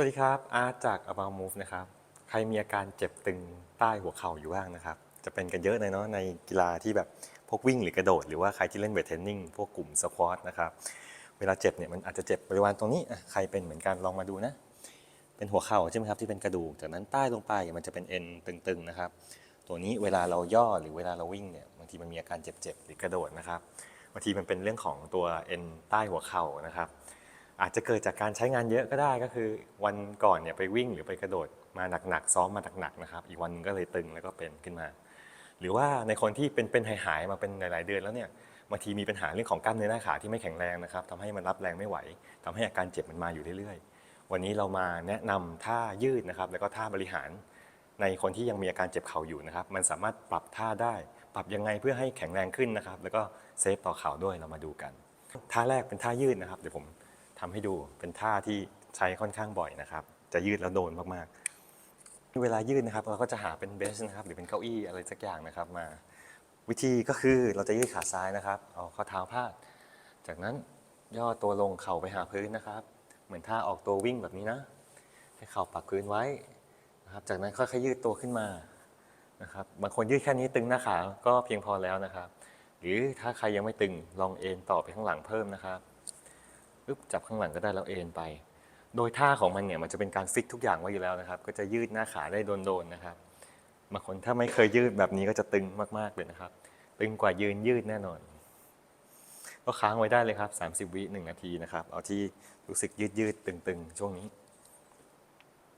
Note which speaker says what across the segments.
Speaker 1: วัสดีครับ อาร์ตจาก About Move นะครับ ใครมีอาการเจ็บตึงใต้หัวเข่าอยู่บ้างนะครับ จะเป็นกันเยอะเลยเนาะในกีฬาที่แบบพวกวิ่งหรือกระโดด หรือว่าใครที่เล่นเวทเทรนนิ่งพวกกลุ่มสควอตนะครับ เวลาเจ็บเนี่ยมันอาจจะเจ็บบริเวณตรงนี้อะใครเป็นเหมือนกันลองมาดูนะ เป็นหัวเข่าใช่ไหมครับที่เป็นกระดูก จากนั้นใต้ลงไปมันจะเป็นเอ็นตึงๆนะครับ ตัวนี้เวลาเราย่อหรือเวลาเราวิ่งเนี่ยบางทีมันมีอาการเจ็บๆหรือกระโดดนะครับ บางทีมันเป็นเรื่องของตัวเอ็นใต้หัวเข่านะครับ อาจจะเกิดจากการใช้งานเยอะก็ได้ก็คือ วันก่อนเนี่ยไปวิ่งหรือไปกระโดดมาหนักๆซ้อมมาหนักๆนะครับ อีกวันหนึงก็เลยตึงแล้วก็เป็นขึ้นมา หรือว่าในคนที่เป็นเป็นหายๆมาเป็นหลาย ๆ เดือนแล้วเนี่ยบางทีมีปัญหาเรื่องของกล้ามเนื้อหน้าขาที่ไม่แข็งแรงนะครับทำให้มันรับแรงไม่ไหวทำให้อาการเจ็บมันมาอยู่เรื่อยๆ วันนี้เรามาแนะนำท่ายืดนะครับ แล้วก็ท่าบริหาร ในคนที่ยังมีอาการเจ็บเข่าอยู่นะครับ มันสามารถปรับท่าได้ ปรับยังไงเพื่อให้แข็งแรงขึ้นนะครับ แล้วก็เซฟต่อเข่าด้วยเรามาดูกัน ท่าแรกเป็นท่ายืดนะครับ เดี๋ยวผม ทำให้ดูเป็นท่าที่ใช้ค่อนข้างบ่อยนะครับ จะยืดแล้วโดนมากๆ เวลายืดนะครับ เราก็จะหาเป็นเบสนะครับ หรือเป็นเก้าอี้อะไรสักอย่างนะครับมา วิธีก็คือเราจะยืดขาซ้ายนะครับเอาข้อเท้าพาด จากนั้นย่อตัวลงเข่าไปหาพื้นนะครับ เหมือนท่าออกตัววิ่งแบบนี้นะให้เข่าปักพื้นไว้นะครับ จากนั้นค่อยๆยืดตัวขึ้นมานะครับบางคนยืดแค่นี้ตึงหน้าขาก็เพียงพอแล้วนะครับ หรือถ้าใครยังไม่ตึงลองเอ็นต่อไปข้างหลังเพิ่มนะครับ ปึ๊บจับข้างหลังก็ได้แล้วเอ็นไป โดยท่าของมันเนี่ยมันจะเป็นการฟิกทุกอย่างไว้อยู่แล้วนะครับ ก็จะยืดหน้าขาได้โดนๆนะครับบางคนถ้าไม่เคยยืดแบบนี้ก็จะตึงมากๆเลยนะครับ ตึงกว่ายืนยืดแน่นอน ก็ค้างไว้ได้เลยครับ 30 วิ1นาทีนะครับ เอาที่รู้สึกยืดยืดตึงๆ ช่วงนี้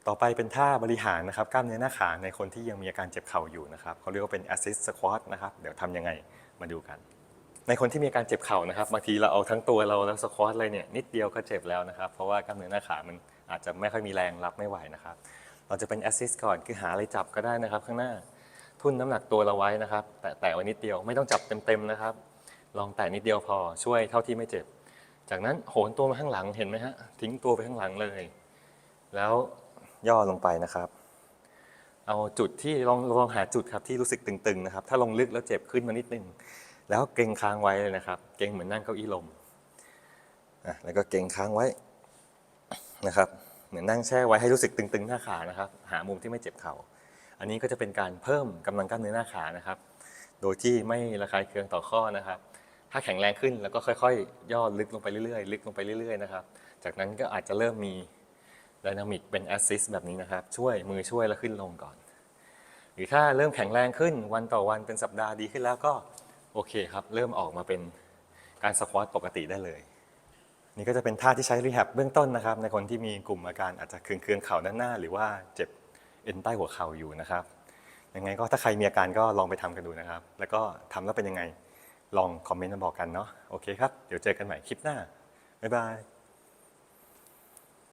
Speaker 1: ต่อไปเป็นท่าบริหารนะครับ กล้ามเนื้อหน้าขาในคนที่ยังมีอาการเจ็บเข่าอยู่นะครับเขาเรียกว่าเป็น assist squat นะครับ เดี๋ยวทำยังไงมาดูกัน ในคนที่มีการเจ็บเข่านะครับบางทีเราเอาทั้งตัวเราแล้วสควอตเลยเนี่ยนิดเดียวก็เจ็บแล้วนะครับ เพราะว่ากล้ามเนื้อหน้าขามันอาจจะไม่ค่อยมีแรงรับไม่ไหวนะครับ เราจะเป็น assist ก่อนคือหาอะไรจับก็ได้นะครับ ข้างหน้าทุ่นน้ำหนักตัวเราไว้นะครับ แตะแตะไว้นิดเดียวไม่ต้องจับเต็มๆนะครับ ลองแตะนิดเดียวพอช่วยเท่าที่ไม่เจ็บ จากนั้นโหนตัวมาข้างหลังเห็นไหมฮะทิ้งตัวไปข้างหลังเลย แล้วย่อลงไปนะครับ เอาจุดที่ลองลองหาจุดครับที่รู้สึกตึงๆนะครับ ถ้าลงลึกแล้วเจ็บขึ้นมานิดนึง แล้วเกรงค้างไว้เลยนะครับ เกรงเหมือนนั่งเก้าอี้ลมอะแล้วก็เกรงค้างไว้นะครับ เหมือนนั่งแช่ไว้ให้รู้สึกตึงๆหน้าขานะครับ หามุมที่ไม่เจ็บเข่าอันนี้ก็จะเป็นการเพิ่มกำลังกล้ามเนื้อหน้าขานะครับ โดยที่ไม่ระคายเคืองต่อข้อนะครับ ถ้าแข็งแรงขึ้นแล้วก็ค่อยๆ ย่อลึกลงไปเรื่อยๆ ลึกลงไปเรื่อยๆนะครับ จากนั้นก็อาจจะเริ่มมีไดนามิกเป็นแอสซิสแบบนี้นะครับ ช่วยมือช่วยแล้วขึ้นลงก่อน หรือถ้าเริ่มแข็งแรงขึ้นวันต่อวันเป็นสัปดาห์ดีขึ้นแล้วก็ โอเคครับ เริ่มออกมาเป็นการสควอตปกติได้เลย นี่ก็จะเป็นท่าที่ใช้รีแฮบเบื้องต้นนะครับ ในคนที่มีกลุ่มอาการอาจจะเคืองๆเข่าด้านหน้า หรือว่าเจ็บเอ็นใต้หัวเข่าอยู่นะครับยังไงก็ถ้าใครมีอาการก็ลองไปทำกันดูนะครับ แล้วก็ทำแล้วเป็นยังไงลองคอมเมนต์มาบอกกันเนาะโอเคครับ เดี๋ยวเจอกันใหม่คลิปหน้าบ๊ายบาย